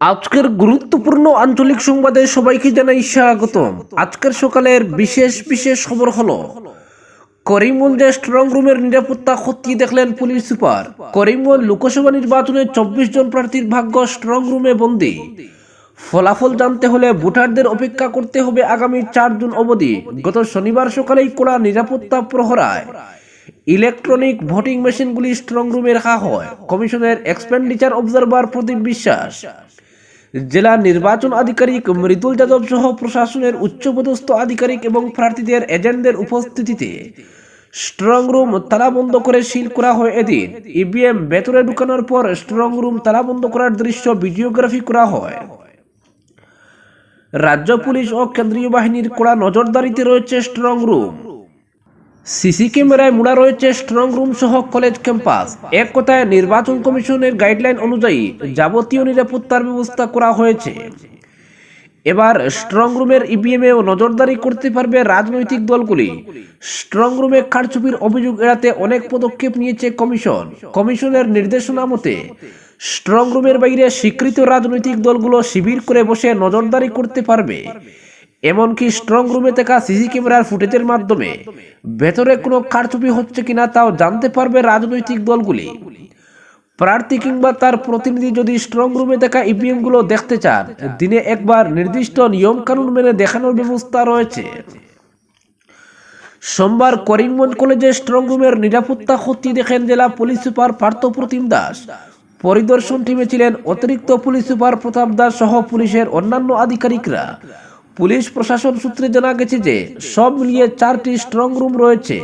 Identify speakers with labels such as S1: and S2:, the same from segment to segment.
S1: আজকের গুরুত্বপূর্ণ আঞ্চলিক সংবাদে সবাইকে জানাই স্বাগতম। আজকের সকালের বিশেষ বিশেষ খবর হলো, করিমগঞ্জে স্ট্রং রুমের নিরাপত্তা খতিয়ে দেখলেন পুলিশ সুপার। করিমগঞ্জ লোকসভা নির্বাচনে চব্বিশ জন প্রার্থীর ভাগ্য স্ট্রং রুমে বন্দী। ফলাফল জানতে হলে ভোটারদের অপেক্ষা করতে হবে আগামী চার জুন অবধি। গত শনিবার সকালেই কড়া নিরাপত্তা প্রহরায়। ইলেকট্রনিক ভোটিং মেশিনগুলি স্ট্রং রুমে রাখা হয়। কমিশনের এক্সপেন্ডিচার অবজারভার প্রদীপ বিশ্বাস। জেলা নির্বাচন আধিকারিক মৃদুল যাদব সহ প্রশাসনের উচ্চপদস্থ আধিকারিক এবং প্রার্থীদের এজেন্টদের উপস্থিতিতে স্ট্রং রুম তালা বন্ধ করে সিল করা হয় এদিন। ইভিএম ভেতরে ঢুকানোর পর স্ট্রং রুম তালা বন্ধ করার দৃশ্য ভিডিওগ্রাফি করা হয়। রাজ্য পুলিশ ও কেন্দ্রীয় বাহিনীর কড়া নজরদারিতে রয়েছে স্ট্রং রুম সিসি ক্যামেরায় মোড়া রয়েছে স্ট্রং রুম সহ কলেজ ক্যাম্পাস এক কথায় নির্বাচন কমিশনের গাইডলাইন অনুযায়ী যাবতীয় নিরাপত্তার ব্যবস্থা করা হয়েছে। এবার স্ট্রং রুমের ইভিএমেও নজরদারি করতে পারবে রাজনৈতিক দলগুলি। স্ট্রং রুমে কারচুপির অভিযোগ এড়াতে অনেক পদক্ষেপ নিয়েছে কমিশন। কমিশনের নির্দেশনা মতে স্ট্রং রুমের বাইরে স্বীকৃত রাজনৈতিক দলগুলো শিবির করে বসে নজরদারি করতে পারবে। এমনকি স্ট্রং রুমে থাকা সিসি ক্যামেরার ফুটেজের মাধ্যমে ভেতরে কোনো কারচুপি হচ্ছে কিনা তাও জানতে পারবে রাজনৈতিক দলগুলি। প্রার্থী কিংবা তার প্রতিনিধি যদি স্ট্রং রুমে থাকা ইভিএমগুলো দেখতে চান, দিনে একবার নির্দিষ্ট নিয়ম কানুন মেনে দেখানোর ব্যবস্থা রয়েছে। সোমবার করিমগঞ্জ কলেজে স্ট্রং রুমের নিরাপত্তা খতিয়ে দেখেন জেলা পুলিশ সুপার পার্থ প্রতিম দাস। পরিদর্শন টিমে ছিলেন অতিরিক্ত পুলিশ সুপার প্রতাপ দাস সহ পুলিশের অন্যান্য আধিকারিকরা। পুলিশ প্রশাসন সূত্রে জানা গেছে যে সব মিলিয়ে চারটি স্ট্রং রুম রয়েছে।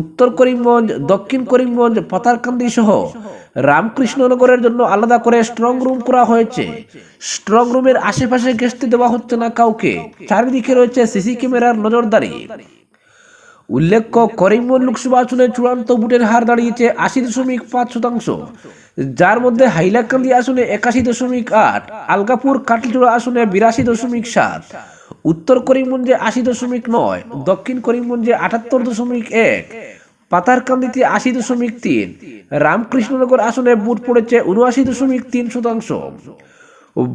S1: উত্তর করিমগঞ্জ, দক্ষিণ করিমগঞ্জ পাতারকান্দি সহ রামকৃষ্ণনগরের জন্য আলাদা করে স্ট্রং রুম করা হয়েছে। স্ট্রং রুমের আশেপাশে ঘেসতে দেওয়া হচ্ছে না কাউকে। চারিদিকে রয়েছে সিসি ক্যামেরার নজরদারি। উল্লেখ্য, করিমগঞ্জ লোকসভা আসনে চূড়ান্ত ভোটের হার দাঁড়িয়েছে আশি দশমিক পাঁচ শতাংশ। যার মধ্যে হাইলাকান্দি আসনে একাশি দশমিক আট, আলগাপুর কাটলিচুড়া আসনে বিরাশি দশমিক সাত। উত্তর করিমগঞ্জে আশি দশমিক নয়, দক্ষিণ করিমগঞ্জে আটাত্তর দশমিক এক, পাতারকান্দিতে আশি দশমিক তিন, রামকৃষ্ণনগর আসনে ভোট পড়েছে উনআশি দশমিক তিন শতাংশ।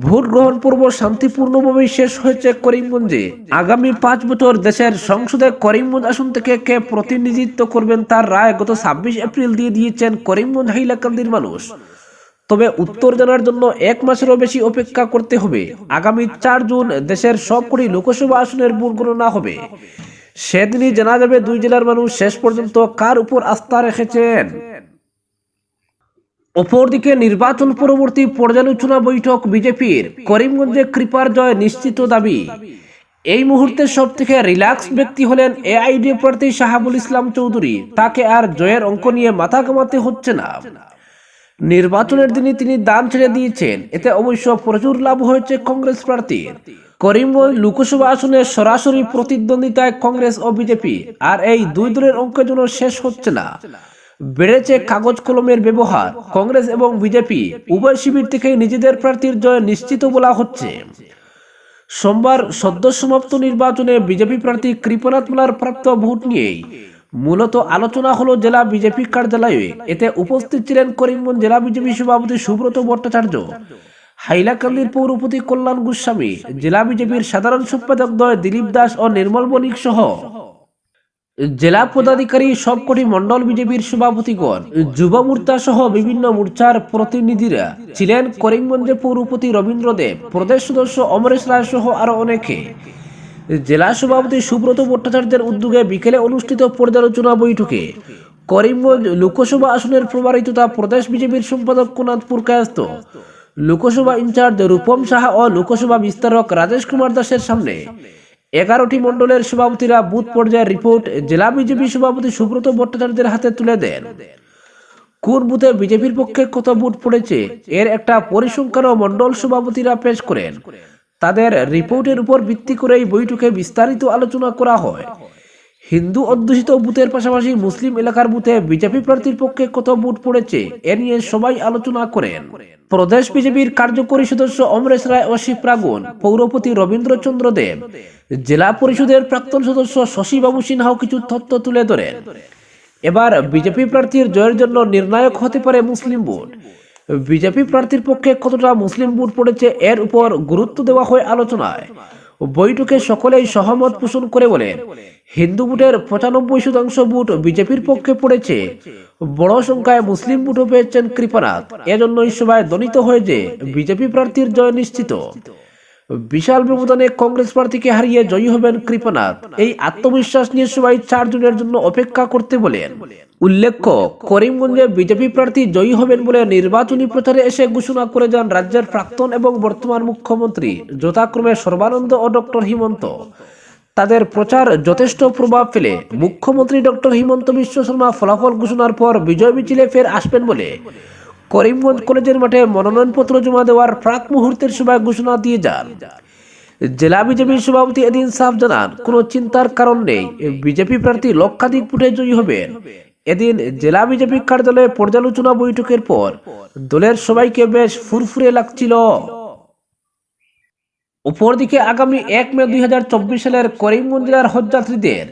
S1: ভোট গ্রহণ পূর্ব শান্তিপূর্ণভাবে শেষ হয়েছে করিমগঞ্জে। আগামী পাঁচ বছর দেশের সংসদে করিমগঞ্জ আসন থেকে কে প্রতিনিধিত্ব করবেন তার রায় গত ছাব্বিশ এপ্রিল দিয়ে দিয়েছেন করিমগঞ্জ হাইলাকান্দির মানুষ। তবে উত্তর জানার জন্য এক মাসেরও বেশি অপেক্ষা করতে হবে। আগামী চার জুন দেশের সবকটি লোকসভা আসনের ভোট গণনা হবে। সেদিনই জানা যাবে দুই জেলার মানুষ শেষ পর্যন্ত কার উপর আস্থা রেখেছেন। অপরদিকে নির্বাচন পরবর্তী পর্যালোচনা বৈঠক বিজেপির করিমগঞ্জে কৃপার জয় নিশ্চিত দাবি। এই মুহূর্তে সব থেকে রিল্যাক্স ব্যক্তি হলেন এআইডি প্রার্থী শাহাবুল ইসলাম চৌধুরী। তাকে আর জয়ের অঙ্ক নিয়ে মাথা কামাতে হচ্ছে না। নির্বাচনের দিনে তিনি দাম ছেড়ে দিয়েছেন। এতে অবশ্য প্রচুর লাভ হয়েছে কংগ্রেস প্রার্থীর করিমগঞ্জ লোকসভা আসনে সরাসরি প্রতিদ্বন্দ্বিতায় কংগ্রেস ও বিজেপি। আর এই দুই দলের অঙ্ক যেন শেষ হচ্ছে না। বেড়েছে কাগজ কলমের ব্যবহার। কংগ্রেস এবং বিজেপি উভয় শিবির থেকে নিজেদের প্রার্থীর জয় নিশ্চিত বলা হচ্ছে। সোমবার সদ্য সমাপ্ত নির্বাচনে বিজেপি প্রার্থী কৃপনাথ মালার প্রাপ্ত ভোট নিয়েই মূলত আলোচনা হলো জেলা বিজেপি কার্যালয়ে। এতে উপস্থিত ছিলেন করিমগঞ্জ জেলা বিজেপি সভাপতি সুব্রত ভট্টাচার্য, হাইলাকান্দির পৌরপতি কল্যাণ গোস্বামী, জেলা বিজেপির সাধারণ সম্পাদক দয় দিলীপ দাস ও নির্মল বণিক সহ। জেলা পদাধিকারী সবকটি মন্ডল বিজেপির সভাপতিগণ, যুব মোর্চা সহ বিভিন্ন মোর্চার প্রতিনিধিরা ছিলেন করিমগঞ্জে পৌরপতি রবীন্দ্র দেব প্রদেশ সদস্য অমরেশ রায় সহ আরও অনেকে। জেলা সভাপতি সুব্রত ভট্টাচার্যের উদ্যোগে বিকেলে অনুষ্ঠিত পর্যালোচনা বৈঠকে করিমগঞ্জ লোকসভা আসনের প্রভারিততা প্রদেশ বিজেপির সম্পাদক কুনাথ পুরকায়স্ত লোকসভা ইনচার্জ রূপম সাহা ও লোকসভা বিস্তারক রাজেশ কুমার দাসের সামনে এগারোটি মণ্ডলের সভাপতিরা বুথ পর্যায়ের রিপোর্ট জেলা বিজেপি সভাপতি সুব্রত ভট্টাচার্যের হাতে তুলে দেন। কোন বুথে বিজেপির পক্ষে কত ভোট পড়েছে, এর একটা পরিসংখ্যানও মণ্ডল সভাপতিরা পেশ করেন। তাদের রিপোর্টের উপর ভিত্তি করে এই বৈঠকে বিস্তারিত আলোচনা করা হয়। হিন্দু অধ্যুষিত বুথের পাশাপাশি মুসলিম এলাকার বুথে বিজেপি প্রার্থীর পক্ষে কত ভোট পড়েছে, এ নিয়ে সবাই আলোচনা করেন। প্রদেশ বিজেপির কার্যকরী সদস্য অমরেশ রায় ও শিবরাগুন পৌরপতি রবীন্দ্রচন্দ্র দেব। জেলা পরিষদের প্রাক্তন সদস্য শশীবাবু সিনহাও কিছু তথ্য তুলে ধরেন। এবার বিজেপি প্রার্থীর জয়ের জন্য নির্ণায়ক হতে পারে মুসলিম ভোট বিজেপি প্রার্থীর পক্ষে কতটা মুসলিম ভোট পড়েছে এর উপর গুরুত্ব দেওয়া হয় আলোচনায়। বৈঠকে সকলেই সহমত পোষণ করে বলেন হিন্দু ভোটের পঁচানব্বই শতাংশ ভোট বিজেপির পক্ষে পড়েছে। বড় সংখ্যায় মুসলিম ভোটও পেয়েছেন কৃপানাথ। এজন্যই সভায় দনিত হয়ে যে, বিজেপি প্রার্থীর জয় নিশ্চিত। বিশাল ব্যবধানে কংগ্রেস প্রার্থীকে হারিয়ে জয়ী হবেন কৃপানাথ। এই আত্মবিশ্বাস নিয়ে সবাই চার জনের জন্য অপেক্ষা করতে বলেন। উল্লেখ্য, করিমগঞ্জে বিজেপি প্রার্থী জয়ী হবেন বলে নির্বাচনী প্রচারে এসে ঘোষণা করে যান রাজ্যের প্রাক্তন এবং বর্তমান মুখ্যমন্ত্রী, যথাক্রমে সর্বানন্দ ও ডক্টর হিমন্ত। তাদের প্রচার যথেষ্ট প্রভাব ফেলে। মুখ্যমন্ত্রী ডক্টর হিমন্ত বিশ্ব শর্মা ফলাফল ঘোষণার পর বিজয় মিছিলে ফের আসবেন বলে করিমগঞ্জ কলেজের মাঠে মনোনয়নপত্র জমা দেওয়ার প্রাক মুহূর্তের সভায় ঘোষণা দিয়ে যান। জেলা বিজেপির সভাপতি এদিন সাফ জানান কোনো চিন্তার কারণ নেই। বিজেপি প্রার্থী লক্ষাধিক ফুটে জয়ী হবেন। এদিন জেলা বিজেপি কার্যালয়ে পর্যালোচনা বৈঠকের পর দলের সবাইকে বেশ ফুরফুরে লাগছিল। অপরদিকে আগামী এক মে দুই হাজার চব্বিশ সালের করিমগঞ্জ জেলার হজযাত্রীদের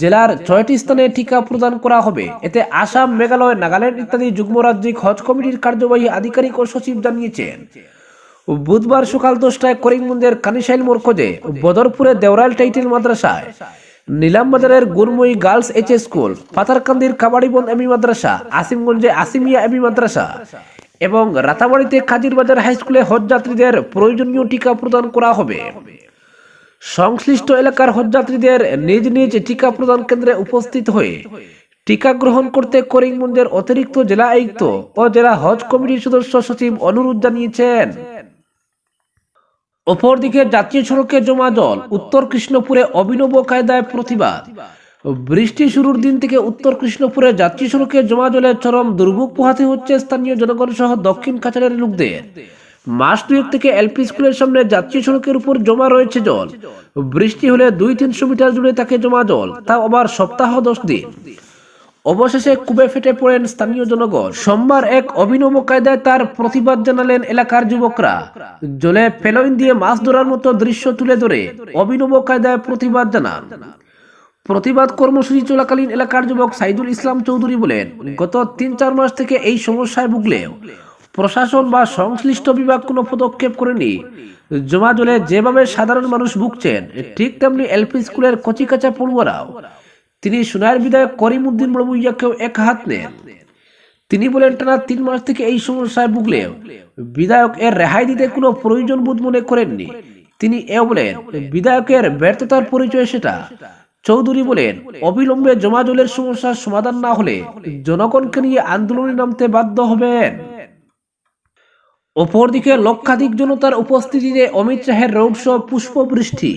S1: জেলার ছয়টি স্থানে টিকা প্রদান করা হবে। এতে আসাম, মেঘালয়, নাগাল্যান্ড ইত্যাদি যুগ্ম রাজ্যিক হজ কমিটির কার্যবাহী আধিকারিক ও সচিব জানিয়েছেন। বুধবার সকাল দশটায় করিমগঞ্জের কানিশাইল মরকজে, বদরপুরে দেওরাল টাইটেল মাদ্রাসায়, নিলামবাজারের গুরময়ী গার্লস এইচ স্কুল পাতারকান্দির কাবাড়িবন এমি মাদ্রাসা, আসিমগঞ্জে আসিমিয়া এমি মাদ্রাসা এবং রাতাবাড়িতে কাজিরবাজার হাই স্কুলে হজযাত্রীদের প্রয়োজনীয় টিকা প্রদান করা হবে। সংশ্লিষ্ট এলাকার হজযাত্রীদের নিজ নিজ টিকা প্রদান কেন্দ্রে উপস্থিত হয়ে টিকা গ্রহণ করতে করিমগঞ্জের অতিরিক্ত জেলা আয়ুক্ত ও জেলা হজ কমিটির সদস্য সচিব অনুরোধ জানিয়েছেন। অপরদিকে জাতীয় সড়কে জমা জল, উত্তর কৃষ্ণপুরে অভিনব কায়দায় প্রতিবাদ। বৃষ্টি শুরুর দিন থেকে উত্তর কৃষ্ণপুরে জাতীয় সড়কে জমা জলের চরম দুর্ভোগ পোহাতে হচ্ছে স্থানীয় জনগণ সহ দক্ষিণ কাছাড়ের লোকদের। মাস দুয়েক থেকে এলপি স্কুলের সামনে জাতীয় সড়কের উপর জমা রয়েছে জল। বৃষ্টি হলে দুই তিনশো মিটার জুড়ে থাকে জমা জল তা আবার সপ্তাহ দশ দিন। অবশেষে কুবে ফেটে পড়েন স্থানীয় জনগণ। সোমবার এক অভিনব কায়দায় তার প্রতিবাদ জানালেন এলাকার যুবকরা। জলে ফেলোইন দিয়ে মাছ ধরার মতো দৃশ্য তুলে ধরে অভিনব কায়দায় প্রতিবাদ জানান। প্রতিবাদ কর্মসূচি চলাকালীন এলাকার যুবক সাইদুল ইসলাম চৌধুরী বলেন, গত তিন চার মাস থেকে এই সমস্যায় ভুগলেও প্রশাসন বা সংশ্লিষ্ট বিভাগ কোনো পদক্ষেপ করেনি। জমা জলে যেভাবে সাধারণ মানুষ ভুগছেন, ঠিক তেমনি এলপি স্কুলের কচিকাচা পড়ুয়ারাও। তিনি সোনার বিধায়ক করিমউদ্দিন বড়বুইয়াকেও এক হাত নেন। তিনি বলেন, টানা তিন মাস থেকে এই সমস্যায় ভুগলেও বিধায়ক এর রেহাই দিতে কোনো প্রয়োজন বোধ মনে করেননি। তিনি এও বলেন, বিধায়কের ব্যর্থতার পরিচয় সেটা। চৌধুরী বলেন, অবিলম্বে জমা জলের সমস্যার সমাধান না হলে জনগণকে নিয়ে আন্দোলনে নামতে বাধ্য হবেন। অপরদিকে লক্ষাধিক জনতার উপস্থিতিতে অমিত শাহের রোড শো পুষ্পবৃষ্টি।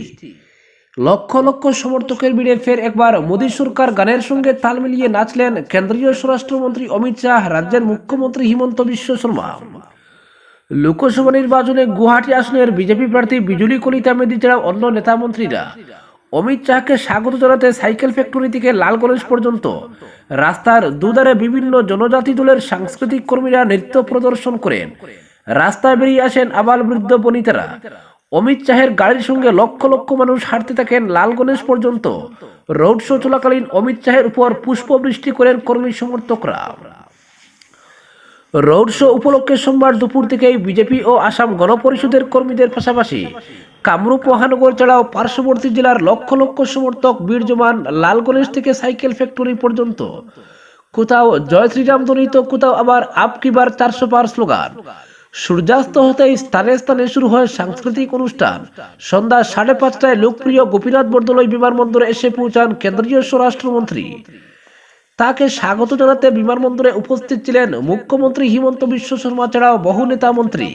S1: লক্ষ লক্ষ সমর্থকের ভিড়ে ফের একবার মোদী সরকার গানের সঙ্গে তাল মিলিয়ে নাচলেন কেন্দ্রীয় স্বরাষ্ট্রমন্ত্রী অমিত শাহ, রাজ্যের মুখ্যমন্ত্রী হিমন্ত বিশ্ব শর্মা। লোকসভা নির্বাচনে গুয়াহাটি আসনের বিজেপি প্রার্থী বিজুলি কলিতা মেদি ছাড়াও অন্য নেতা মন্ত্রীরা অমিত শাহকে স্বাগত জানাতে সাইকেল ফ্যাক্টরি থেকে লালগণেশ পর্যন্ত। রাস্তার দুধারে বিভিন্ন জনজাতি দলের সাংস্কৃতিক কর্মীরা নৃত্য প্রদর্শন করেন। রাস্তায় বেরিয়ে আসেন আবাল বৃদ্ধ বনিতারা। অমিত শাহের গাড়ির সঙ্গে লক্ষ লক্ষ মানুষ হাঁটতে থাকেন লাল গণেশ পর্যন্ত। রোড শো চলাকালীন অমিত শাহের উপর পুষ্পবৃষ্টি করেন কর্মী সমর্থকরা। রোড শো উপলক্ষে সোমবার দুপুর থেকেই বিজেপি ও আসাম গণপরিষদের কর্মীদের পাশাপাশি কামরূপ মহানগর ছাড়াও পার্শ্ববর্তী জেলার লক্ষ লক্ষ সমর্থক, বীর জমান লাল গণেশ থেকে সাইকেল ফ্যাক্টরি পর্যন্ত। কোথাও জয় শ্রীরাম ধ্বনিত, কোথাও আবার আপ কিবার চারশো পার স্লোগান। সূর্যাস্ত হতেই স্থানে স্থানে শুরু হয় সাংস্কৃতিক অনুষ্ঠান। সন্ধ্যা সাড়ে পাঁচটায় লোকপ্রিয় গোপীনাথ বরদলৈ বিমানবন্দরে এসে পৌঁছান কেন্দ্রীয় স্বরাষ্ট্রমন্ত্রী। তাকে স্বাগত জানাতে বিমানবন্দরে উপস্থিত ছিলেন মুখ্যমন্ত্রী হিমন্ত বিশ্ব শর্মা ছাড়াও বহু নেতা মন্ত্রী।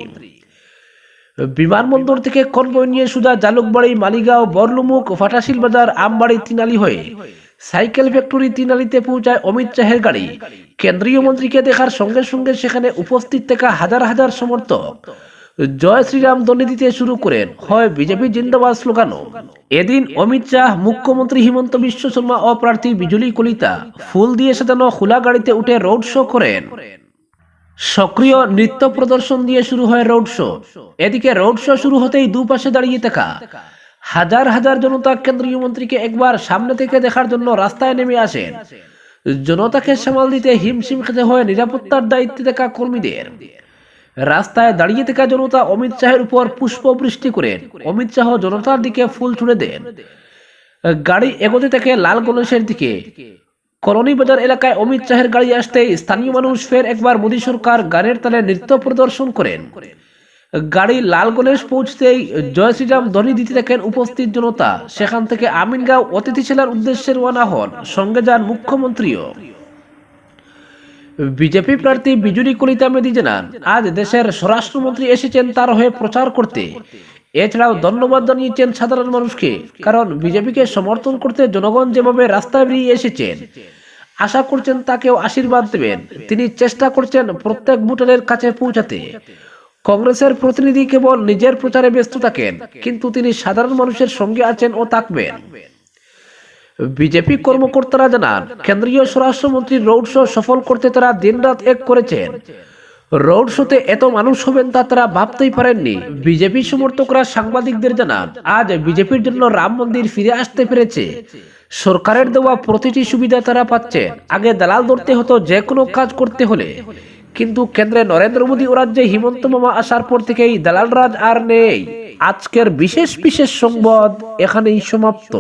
S1: বিমানবন্দর থেকে কনভয় নিয়ে সুজা জালুকবাড়ি, মালিগাঁও, বরলুমুখ ফাটাশিল বাজার, আমবাড়ি তিনালি হয়ে সাইকেল ফ্যাক্টরি তিনালিতে পৌঁছায় অমিত শাহের গাড়ি। কেন্দ্রীয় মন্ত্রীকে দেখার সঙ্গে সঙ্গে সেখানে উপস্থিত থাকা হাজার হাজার সমর্থক জয় শ্রীরাম ধ্বনি দিতে শুরু করেন। হয় বিজেপি জিন্দাবাদ স্লোগানও। এদিন অমিত শাহ, মুখ্যমন্ত্রী হিমন্ত বিশ্ব শর্মা ও প্রার্থী বিজুলি কলিতা ফুল দিয়ে সাজানো খোলা গাড়িতে উঠে রোড শো করেন। সক্রিয় নৃত্য প্রদর্শন দিয়ে শুরু হয় রোড শো। এদিকে রোড শো শুরু হতেই দুপাশে দাঁড়িয়ে থাকা হাজার হাজার জনতা কেন্দ্রীয় মন্ত্রীকে একবার সামনে থেকে দেখার জন্য রাস্তায় নেমে আসেন। জনতাকে সামাল দিতে হিমশিম খেতে হয় নিরাপত্তার দায়িত্বে থাকা কর্মীদের। রাস্তায় দাঁড়িয়ে থাকা জনতা অমিত শাহের উপর পুষ্পবৃষ্টি করেন অমিত শাহ জনতার দিকে ফুল ছুড়ে দেন। গাড়ি এগোতে থাকে লাল গণেশের দিকে। কলোনি বাজার এলাকায় অমিত শাহের গাড়ি আসতেই স্থানীয় মানুষ ফের একবার মোদী সরকার গানের তালে নৃত্য প্রদর্শন করেন। গাড়ি লাল গণেশ পৌঁছতেই জয় শ্রীরাম ধ্বনি দিতে থাকেন উপস্থিত জনতা। সেখান থেকে আমিনগাঁও অতিথি অতিথিশালার উদ্দেশ্যে রওনা হন। সঙ্গে যান মুখ্যমন্ত্রীও। বিজেপি প্রার্থী বিজুরি কলিতা মেদি জানান আজ দেশের স্বরাষ্ট্রমন্ত্রী এসেছেন তার হয়ে প্রচার করতে। এছাড়াও ধন্যবাদ জানিয়েছেন সাধারণ মানুষকে, কারণ বিজেপিকে সমর্থন করতে জনগণ যেভাবে রাস্তায় বেরিয়ে এসেছেন, আশা করছেন তাকেও আশীর্বাদ দেবেন। তিনি চেষ্টা করছেন প্রত্যেক ভোটারের কাছে পৌঁছাতে। কংগ্রেসের প্রতিনিধি কেবল নিজের প্রচারে ব্যস্ত থাকেন, কিন্তু তিনি সাধারণ মানুষের সঙ্গে আছেন ও থাকবেন। বিজেপি কর্মকর্তারা জানান, কেন্দ্রীয় স্বরাষ্ট্রমন্ত্রী রোড শো সফল করতে তারা দিনরাত এক করেছেন। রোড শোতে এত মানুষ হবেন তা তারা ভাবতেই পারেননি। বিজেপি সমর্থকরা সাংবাদিকদের জানান, আজ বিজেপির জন্য রাম মন্দির ফিরে আসতে পেরেছে। সরকারের দেওয়া প্রতিটি সুবিধা তারা পাচ্ছেন আগে দালাল ধরতে হতো যে কোনো কাজ করতে হলে। কিন্তু কেন্দ্রে নরেন্দ্র মোদী ও রাজ্যে হিমন্ত মামা আসার পর থেকেই দালাল রাজ আর নেই। আজকের বিশেষ বিশেষ সংবাদ এখানেই সমাপ্ত।